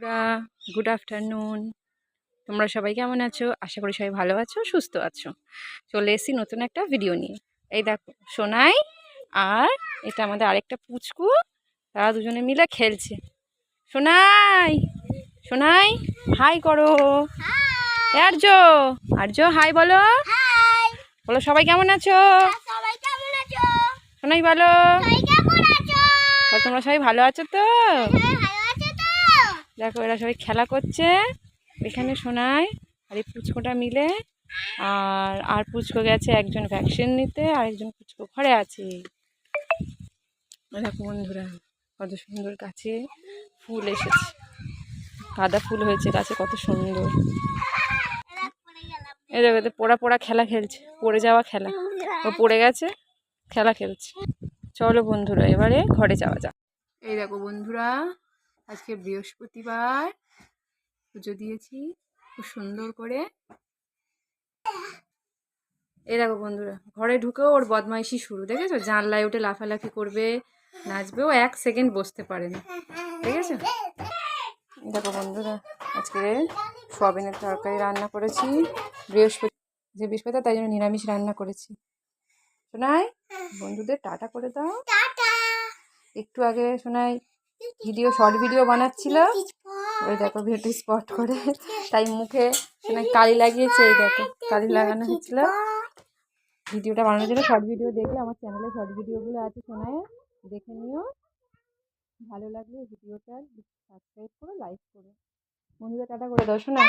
বন্ধুরা good afternoon তোমরা সবাই কেমন আছো? আশা করি সবাই ভালো আছো সুস্থ আছো। চলে এসেছি নতুন একটা ভিডিও নিয়ে। এই দেখো সোনাই আর এটা আমাদের আরেকটা পুচকু তারা দুজনে মিলে খেলছে। সোনাই সোনাই হাই করো। আর্য আর্য হাই বলো। বলো সবাই কেমন আছো? সবাই সোনাই বলো। তোমরা সবাই ভালো আছো তো? হ্যাঁ ভালো আছো তো দেখো, এরা সবাই খেলা করছে। এখানে শোনায় আর এই পুচকোটা মিলে। আর আর পুচকো গেছে একজন ভ্যাকসিন নিতে, আর একজন পুচকো ঘরে আছে। দেখো বন্ধুরা, কত সুন্দর গাছে ফুল এসেছে। গাঁদা ফুল হয়েছে গাছে, কত সুন্দর। এই দেখো পোড়া পোড়া খেলা খেলছে, পড়ে যাওয়া খেলা। ও পড়ে গেছে, খেলা খেলছে। চলো বন্ধুরা, এবারে ঘরে যাওয়া যাক। এই দেখো বন্ধুরা আজকে বৃহস্পতিবার পুজো দিয়েছি খুব সুন্দর করে। এই দেখো বন্ধুরা ঘরে ঢুকেও ওর বদমাইশি শুরু দেখেছ? জানলায় উঠে লাফালাফি করবে নাচবে ও এক সেকেন্ড বসতে পারে না ঠিক আছে এই দেখো বন্ধুরা আজকে সোয়াবিনের তরকারি রান্না করেছি বৃহস্পতি যে বৃহস্পতিবার তাই জন্য নিরামিষ রান্না করেছি। শোনাই বন্ধুদের টাটা করে দাও। একটু আগে শোনাই ভিডিও শর্ট ভিডিও বানাচ্ছিল। ওই দেখো ভিডিও স্পট করে। তাই মুখে কালি লাগিয়েছে এই দেখো কালি লাগানো হচ্ছিল ভিডিওটা বানানোর জন্য শর্ট ভিডিও দেখলে আমার চ্যানেলে শর্ট ভিডিওগুলো আছে শোনায়। দেখে নিও। ভালো লাগলে ভিডিওটা সাবস্ক্রাইব করো লাইক করো। বন্ধুদের টাটা করে দাও শোনা।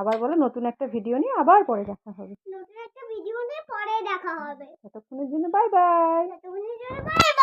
আবার বলো নতুন একটা ভিডিও নিয়ে আবার পরে দেখা হবে। নতুন একটা ভিডিও নিয়ে পরে দেখা হবে। ততক্ষণের জন্য বাই বাই ততক্ষণের জন্য বাই